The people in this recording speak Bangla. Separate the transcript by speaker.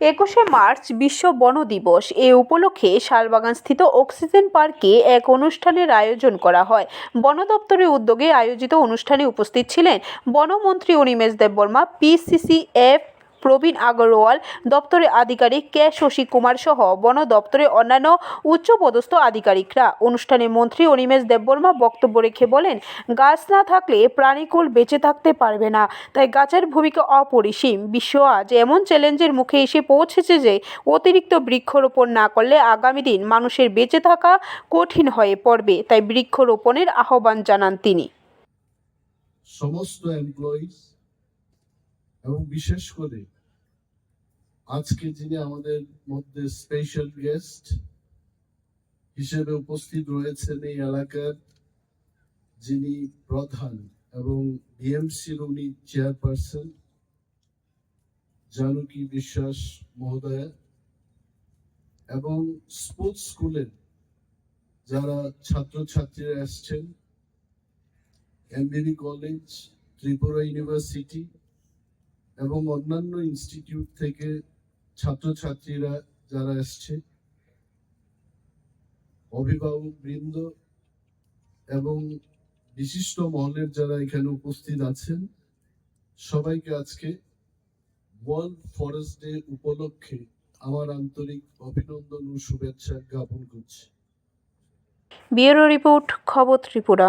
Speaker 1: একুশে মার্চ বিশ্ব বন দিবস। এ উপলক্ষে শালবাগানস্থিত অক্সিজেন পার্কে এক অনুষ্ঠানের আয়োজন করা হয়। বন দপ্তরের উদ্যোগে আয়োজিত অনুষ্ঠানে উপস্থিত ছিলেন বনমন্ত্রী অনিমেষ দেববর্মা পিসিসিএফ প্রবীণ আগরওয়াল, দপ্তরের আধিকারিক কে শশী কুমার সহ বন দপ্তরের অন্যান্য উচ্চপদস্থ আধিকারিকরা। অনুষ্ঠানে মন্ত্রী অনিমেষ দেববর্মা বক্তব্য রেখে বলেন, গাছ না থাকলে প্রাণীকুল বেঁচে থাকতে পারবে না, তাই গাছের ভূমিকা অপরিসীম। বিশ্ব আজ এমন চ্যালেঞ্জের মুখে এসে পৌঁছেছে যে, অতিরিক্ত বৃক্ষরোপণ না করলে আগামী দিন মানুষের বেঁচে থাকা কঠিন হয়ে পড়বে, তাই বৃক্ষরোপণের আহ্বান জানান তিনি।
Speaker 2: সমস্ত এমপ্লয়িজ এবং বিশেষ করে আজকে যিনি আমাদের মধ্যে স্পেশাল গেস্ট হিসেবে উপস্থিত রয়েছেন এই এলাকার যিনি প্রধান এবং ডিএমসির উনি চেয়ারপারসন জানকী বিশ্বাস মহোদয়া এবং স্পোর্টস স্কুলের যারা ছাত্রছাত্রীরা আসছেন এমবিবি কলেজ ত্রিপুরা ইউনিভার্সিটি এবং অন্যান্য ইনস্টিটিউট থেকে ছাত্রছাত্রীরা যারা এসছে অভিভাবক বৃন্দ এবং বিশিষ্ট মহলের যারা এখানে উপস্থিত আছেন, সবাইকে আজকে ওয়ার্ল্ড ফরেস্ট ডে উপলক্ষে আমার আন্তরিক অভিনন্দন ও শুভেচ্ছা জ্ঞাপন করছি।
Speaker 1: ব্যুরো রিপোর্ট খবর ত্রিপুরা।